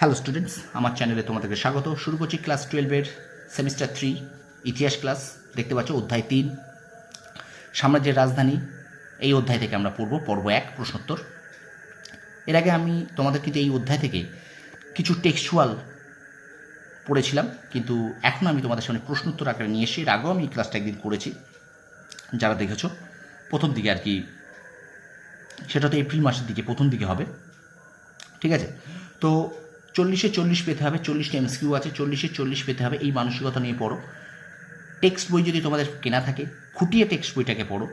Hello students আমার চ্যানেলে তোমাদেরকে স্বাগত। শুরু করছি ক্লাস টুয়েলভের সেমিস্টার থ্রি ইতিহাস ক্লাস দেখতে পাচ্ছ, অধ্যায় তিন। সাম্রাজ্যের রাজধানী, এই অধ্যায় থেকে আমরা পড়ব পর্ব এক প্রশ্নোত্তর। এর আগে আমি তোমাদের কিন্তু এই অধ্যায় থেকে কিছু টেক্সচুয়াল পড়েছিলাম, কিন্তু এখন আমি তোমাদের সামনে প্রশ্নোত্তর আকারে নিয়ে এসে এর আগেও আমি ক্লাসটা একদিন করেছি। যারা দেখেছ, প্রথম দিকে আর কি, সেটা তো এপ্রিল মাসের দিকে প্রথম দিকে হবে। ঠিক আছে? তো চল্লিশে চল্লিশ পেতে হবে, চল্লিশটা এমসকিউ আছে, চল্লিশে চল্লিশ পেতে হবে, এই মানসিকতা নিয়ে পড়ো। টেক্সট বই যদি তোমাদের কেনা থাকে, খুঁটিয়ে টেক্সট বইটাকে পড়ো।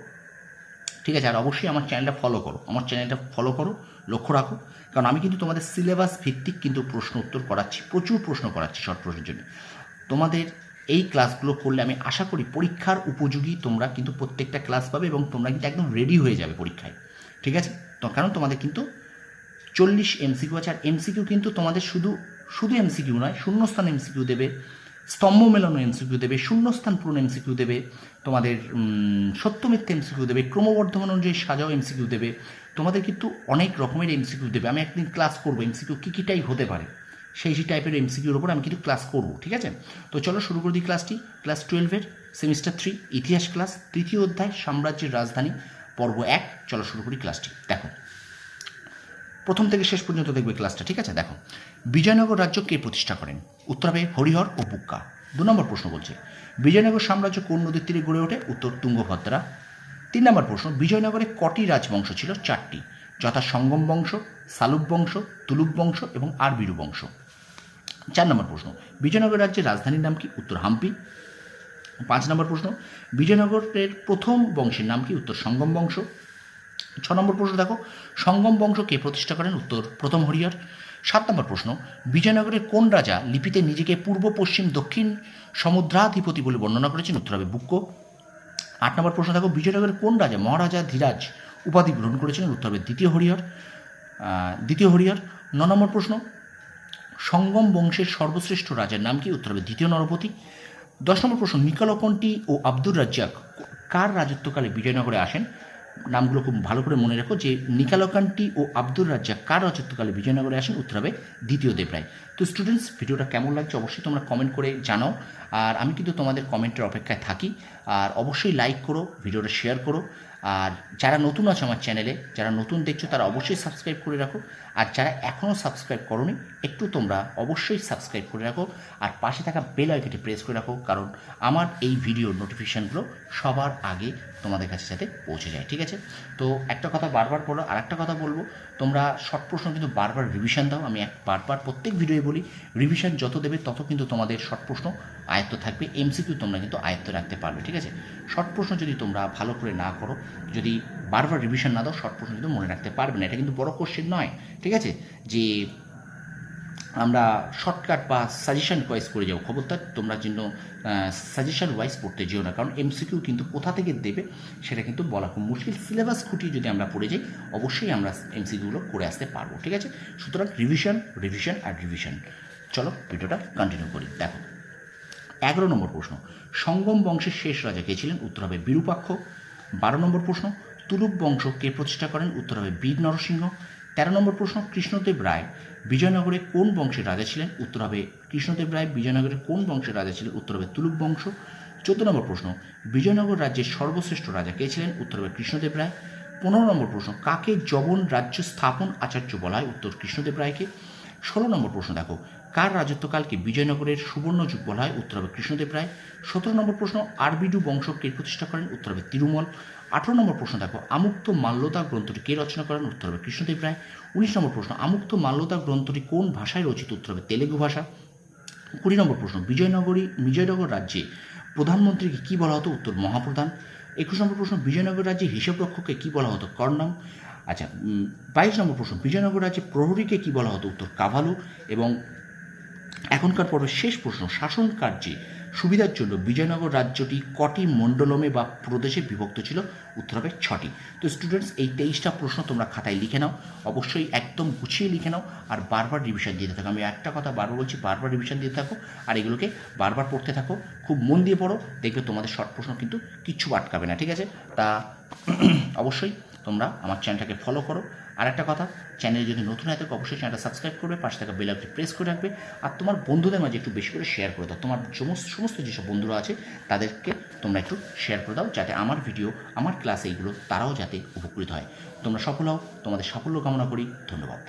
ঠিক আছে, আর অবশ্যই আমার চ্যানেলটা ফলো করো। আমার চ্যানেলটা ফলো করো, লক্ষ্য রাখো। কারণ আমি কিন্তু তোমাদের সিলেবাস ভিত্তিক কিন্তু প্রশ্ন উত্তর করাচ্ছি, প্রচুর প্রশ্ন করাচ্ছি শর্ট প্রশ্নের জন্য। তোমাদের এই ক্লাসগুলো করলে আমি আশা করি পরীক্ষার উপযোগী তোমরা কিন্তু প্রত্যেকটা ক্লাস পাবে এবং তোমরা কিন্তু একদম রেডি হয়ে যাবে পরীক্ষায়। ঠিক আছে? কারণ তোমাদের কিন্তু চল্লিশ এমসিকিউ আছে আর এমসিকিউ কিন্তু তোমাদের শুধু শুধু এমসিকিউ নয় শূন্যস্থান এমসিকিউ দেবে স্তম্ভ মেলানো এমসিকিউ দেবে শূন্যস্থান পূরণ এমসিকিউ দেবে তোমাদের উম, সত্য মিথ্যে এমসিকিউ দেবে ক্রমবর্ধমান অনুযায়ী সাজাও এমসিকিউ দেবে তোমাদের কিন্তু অনেক রকমের এমসিকিউ দেবে। আমি একদিন ক্লাস করব এমসিকিউ কী কী টাইপ হতে পারে সেই সেই টাইপের এমসিকিউর ওপর আমি কিন্তু ক্লাস করব ঠিক আছে? তো চলো শুরু করে দিই ক্লাসটি ক্লাস টুয়েলভের সেমিস্টার থ্রি ইতিহাস ক্লাস তৃতীয় অধ্যায় সাম্রাজ্যের রাজধানী পর্ব এক চলো শুরু করি ক্লাসটি দেখো প্রথম থেকে শেষ পর্যন্ত দেখবে ক্লাসটা, ঠিক আছে? দেখো, বিজয়নগর রাজ্য কে প্রতিষ্ঠা করেন? উত্তর হবে হরিহর ও বুক্কা। দু নম্বর প্রশ্ন বলছে, বিজয়নগর সাম্রাজ্য কোন নদীর তীরে গড়ে ওঠে? উত্তর, তুঙ্গভদ্রা। তিন নম্বর প্রশ্ন, বিজয়নগরে কটি রাজবংশ ছিল? চারটি। যথা সঙ্গম বংশ, সালুব বংশ, তুলুব বংশ এবং আরবিরু বংশ। চার নম্বর প্রশ্ন, বিজয়নগর রাজ্যের রাজধানীর নাম কি? উত্তর, হাম্পি। পাঁচ নম্বর প্রশ্ন, বিজয়নগরের প্রথম বংশের নাম কি? উত্তর, সঙ্গম বংশ। ছ নম্বর প্রশ্ন দেখো, সঙ্গম বংশ কে প্রতিষ্ঠা করেন? উত্তর, প্রথম হরিহর। সাত নম্বর প্রশ্ন, বিজয়নগরের কোন রাজা লিপিতে নিজেকে পূর্ব, পশ্চিম, দক্ষিণ সমুদ্রাধিপতি বলে বর্ণনা করেছেন? উত্তর হবে বুক্ক। আট নম্বর প্রশ্ন দেখো, বিজয়নগরের কোন রাজা মহারাজা ধীরাজ উপাধি গ্রহণ করেছিলেন? উত্তর হবে দ্বিতীয় হরিহর। দ্বিতীয় হরিহর। ন নম্বর প্রশ্ন, সঙ্গম বংশের সর্বশ্রেষ্ঠ রাজার নাম কি? উত্তর হবে দ্বিতীয় নরপতি। দশ নম্বর প্রশ্ন নিকালকণ্টি ও আব্দুর রাজ্জাক কার রাজত্বকালে বিজয়নগরে আসেন? নামগুলো খুব ভালো করে মনে রাখো যে নিকালকান্টি ও আব্দুর রাজ্জাক কার রাজত্বকালে বিজয়নগরে আসেন? উত্তর হবে দ্বিতীয় দেবরায়। তো স্টুডেন্টস ভিডিওটা কেমন লাগছে অবশ্যই তোমরা কমেন্ট করে জানাও। আর আমি কিন্তু তোমাদের কমেন্টের অপেক্ষায় থাকি। আর অবশ্যই লাইক করো, ভিডিওটা শেয়ার করো। আর যারা নতুন আছে আমার চ্যানেলে যারা নতুন দেখছ তারা অবশ্যই সাবস্ক্রাইব করে রাখো। আর যারা এখনও সাবস্ক্রাইব করোনি, একটু তোমরা অবশ্যই সাবস্ক্রাইব করে রাখো। আর পাশে থাকা বেল আইকনটি প্রেস করে রাখো। কারণ আমার এই ভিডিওর নোটিফিকেশানগুলো সবার আগে তোমাদের কাছে যাতে পৌঁছে যায়, ঠিক আছে? তো একটা কথা বারবার বলো আর একটা কথা বলব, তোমরা শর্ট প্রশ্ন কিন্তু বারবার রিভিশন দাও, আমি এক বারবার প্রত্যেক ভিডিওয়ে বলি রিভিশন যত দেবে তত কিন্তু তোমাদের শর্ট প্রশ্ন আয়ত্ত থাকবে এমসিকিউ তোমরা কিন্তু আয়ত্ত রাখতে পারবে, ঠিক আছে? শর্ট প্রশ্ন যদি তোমরা ভালো করে না করো, যদি বারবার রিভিশন না দাও শর্ট প্রশ্ন কিন্তু মনে রাখতে পারবে না, এটা কিন্তু বড় কোশ্চেন নয়, ঠিক আছে? যে আমরা শর্টকাট বা সাজেশন ওয়াইজ করে যাও খবরদার, তোমরা জন্য সাজেশন ওয়াইজ পড়তে যেও না, কারণ এমসিকিউ কিন্তু কোথা থেকে দেবে সেটা কিন্তু বলা খুব মুশকিল। সিলেবাস খুঁটিয়ে যদি আমরা পড়ে যাই, অবশ্যই আমরা এমসিকিউগুলো করে আসতে পারব, ঠিক আছে? সুতরাং রিভিশন রিভিশন আর রিভিশন চলো, ভিডিওটা কন্টিনিউ করি। দেখো, এগারো নম্বর প্রশ্ন। সঙ্গম বংশের শেষ রাজা কে ছিলেন? উত্তর হবে বিরূপাক্ষ। বারো নম্বর প্রশ্ন, তুলুপ বংশ কে প্রতিষ্ঠা করেন? উত্তর হবে বীর নরসিংহ। তেরো নম্বর প্রশ্ন, কৃষ্ণদেব রায় বিজয়নগরে কোন বংশের রাজা ছিলেন? উত্তর হবে কৃষ্ণদেব রায় বিজয়নগরে কোন বংশের রাজা ছিলেন? উত্তর হবে তুলুক বংশ। চোদ্দ নম্বর প্রশ্ন, বিজয়নগর রাজ্যের সর্বশ্রেষ্ঠ রাজা কে ছিলেন? উত্তর হবে কৃষ্ণদেব রায়। পনেরো নম্বর প্রশ্ন, কাকে জবন রাজ্য স্থাপন আচার্য বলা হয় উত্তর কৃষ্ণদেব রায়কে। ষোলো নম্বর প্রশ্ন দেখো কার রাজত্বকালকে বিজয়নগরের সুবর্ণ যুগ বলা হয়? উত্তর হবে কৃষ্ণদেব রায়। সতেরো নম্বর প্রশ্ন, আরবিডু বংশ কে প্রতিষ্ঠা করেন? উত্তর হবে তিরুমল। আঠারো নম্বর প্রশ্ন দেখো, আমুক্ত মাল্যতা গ্রন্থটি কে রচনা করেন? উত্তর হবে কৃষ্ণদেব রায়। উনিশ নম্বর প্রশ্ন, আমুক্ত মাল্যতা গ্রন্থটি কোন ভাষায় রচিত? উত্তর হবে তেলেগু ভাষা। কুড়ি নম্বর প্রশ্ন, বিজয়নগরী, বিজয়নগর রাজ্যে প্রধানমন্ত্রীকে কী বলা হতো? উত্তর মহাপ্রধান। একুশ নম্বর প্রশ্ন, বিজয়নগর রাজ্যে হিসাবরক্ষককে কী বলা হতো? কর্ণম আচ্ছা বাইশ নম্বর প্রশ্ন, বিজয়নগর রাজ্যে প্রহরীকে কী বলা হতো? উত্তর কাভালু এবং এখনকার পর্বের শেষ প্রশ্ন, শাসন কার্যে সুবিধার জন্য বিজয়নগর রাজ্যটি কটি মণ্ডলমে বা প্রদেশে বিভক্ত ছিল? উত্তর হবে ছটি। তো স্টুডেন্টস এই তেইশটা প্রশ্ন তোমরা খাতায় লিখে নাও। অবশ্যই একদম গুছিয়ে লিখে নাও আর বারবার রিভিশন দিতে থাকো। আমি একটা কথা বারবার বলছি, বারবার রিভিশন দিতে থাকো আর এগুলোকে বারবার পড়তে থাকো। খুব মন দিয়ে পড়ো, দেখবে তোমাদের শর্ট প্রশ্ন কিন্তু কিচ্ছু আটকাবে না, ঠিক আছে? তা অবশ্যই তোমরা আমার চ্যানেলটাকে ফলো করো। আর একটা কথা, চ্যানেলে যদি নতুন হয় থাকে অবশ্যই চ্যানেলটা সাবস্ক্রাইব করবে, পাশে থাকা বেল আইকনটি প্রেস করে রাখবে। আর তোমার বন্ধুদের মাঝে একটু বেশি করে শেয়ার করে দাও। তোমার সমস্ত সমস্ত যেসব বন্ধুরা আছে, তাদেরকে তোমরা একটু শেয়ার করে দাও, যাতে আমার ভিডিও আমার ক্লাস এইগুলো তারাও যাতে উপকৃত হয়। তোমরা সফল হও, তোমাদের সাফল্য কামনা করি। ধন্যবাদ।